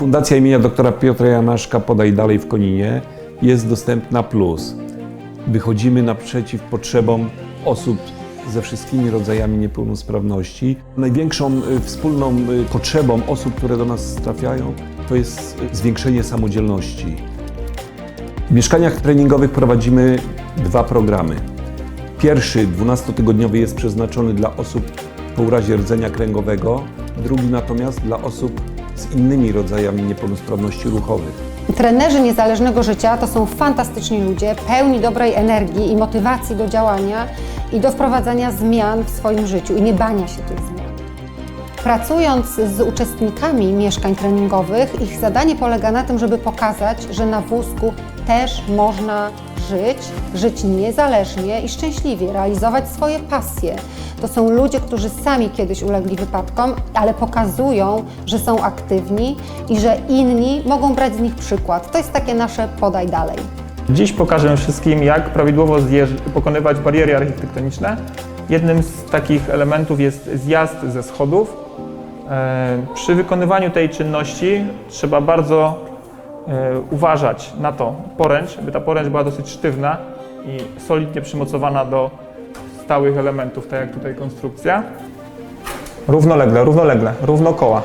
Fundacja imienia doktora Piotra Janaszka Podaj Dalej w Koninie jest dostępna plus. Wychodzimy naprzeciw potrzebom osób ze wszystkimi rodzajami niepełnosprawności. Największą y, wspólną y, potrzebą osób, które do nas trafiają, to jest y, zwiększenie samodzielności. W mieszkaniach treningowych prowadzimy dwa programy. Pierwszy, 12-tygodniowy, jest przeznaczony dla osób po urazie rdzenia kręgowego, drugi natomiast dla osób z innymi rodzajami niepełnosprawności ruchowych. Trenerzy niezależnego życia to są fantastyczni ludzie, pełni dobrej energii i motywacji do działania i do wprowadzania zmian w swoim życiu i nie bania się tych zmian. Pracując z uczestnikami mieszkań treningowych, ich zadanie polega na tym, żeby pokazać, że na wózku też można żyć, żyć niezależnie i szczęśliwie, realizować swoje pasje. To są ludzie, którzy sami kiedyś ulegli wypadkom, ale pokazują, że są aktywni i że inni mogą brać z nich przykład. To jest takie nasze podaj dalej. Dziś pokażę wszystkim, jak prawidłowo pokonywać bariery architektoniczne. Jednym z takich elementów jest zjazd ze schodów. E, Przy wykonywaniu tej czynności trzeba bardzo uważać na to poręcz, by ta poręcz była dosyć sztywna i solidnie przymocowana do stałych elementów, tak jak tutaj konstrukcja. Równolegle, równolegle, równo koła.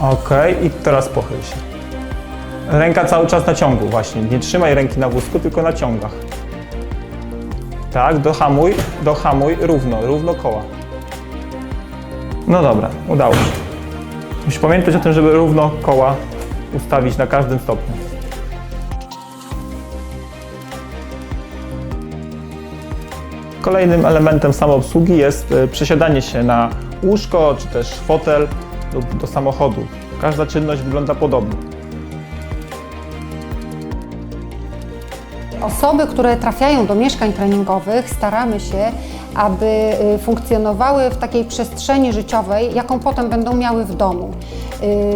Ok, i teraz pochyl się. Ręka cały czas na ciągu, właśnie. Nie trzymaj ręki na wózku, tylko na ciągach. Tak, dohamuj, dohamuj, równo, równo koła. No dobra, udało się. Musisz pamiętać o tym, żeby równo koła ustawić na każdym stopniu. Kolejnym elementem samoobsługi jest e, przesiadanie się na łóżko czy też fotel lub do samochodu. Każda czynność wygląda podobnie. Osoby, które trafiają do mieszkań treningowych, staramy się, aby y, funkcjonowały w takiej przestrzeni życiowej, jaką potem będą miały w domu.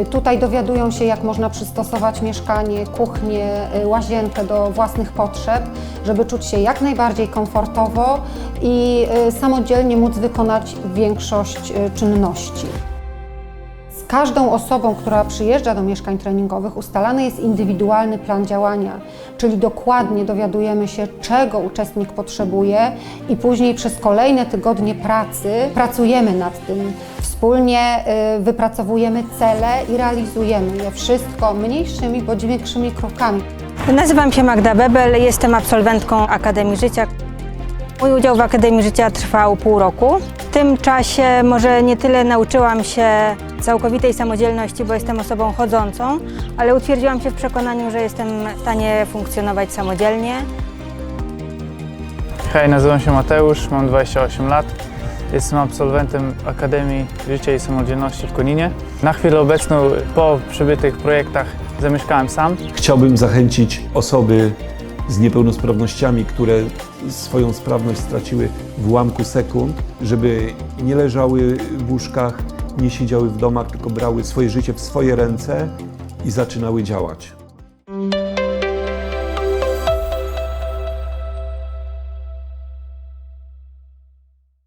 Y, Tutaj dowiadują się, jak można przystosować mieszkanie, kuchnię, y, łazienkę do własnych potrzeb, żeby czuć się jak najbardziej komfortowo i samodzielnie móc wykonać większość czynności. Każdą osobą, która przyjeżdża do mieszkań treningowych, ustalany jest indywidualny plan działania, czyli dokładnie dowiadujemy się, czego uczestnik potrzebuje i później przez kolejne tygodnie pracy pracujemy nad tym. Wspólnie y, wypracowujemy cele i realizujemy je wszystko mniejszymi bądź większymi krokami. Nazywam się Magda Bebel, jestem absolwentką Akademii Życia. Mój udział w Akademii Życia trwał pół roku. W tym czasie może nie tyle nauczyłam się całkowitej samodzielności, bo jestem osobą chodzącą, ale utwierdziłam się w przekonaniu, że jestem w stanie funkcjonować samodzielnie. Hej, nazywam się Mateusz, mam 28 lat. Jestem absolwentem Akademii Życia i Samodzielności w Koninie. Na chwilę obecną, po przybytych projektach, zamieszkałem sam. Chciałbym zachęcić osoby z niepełnosprawnościami, które swoją sprawność straciły w ułamku sekund, żeby nie leżały w łóżkach, nie siedziały w domach, tylko brały swoje życie w swoje ręce i zaczynały działać.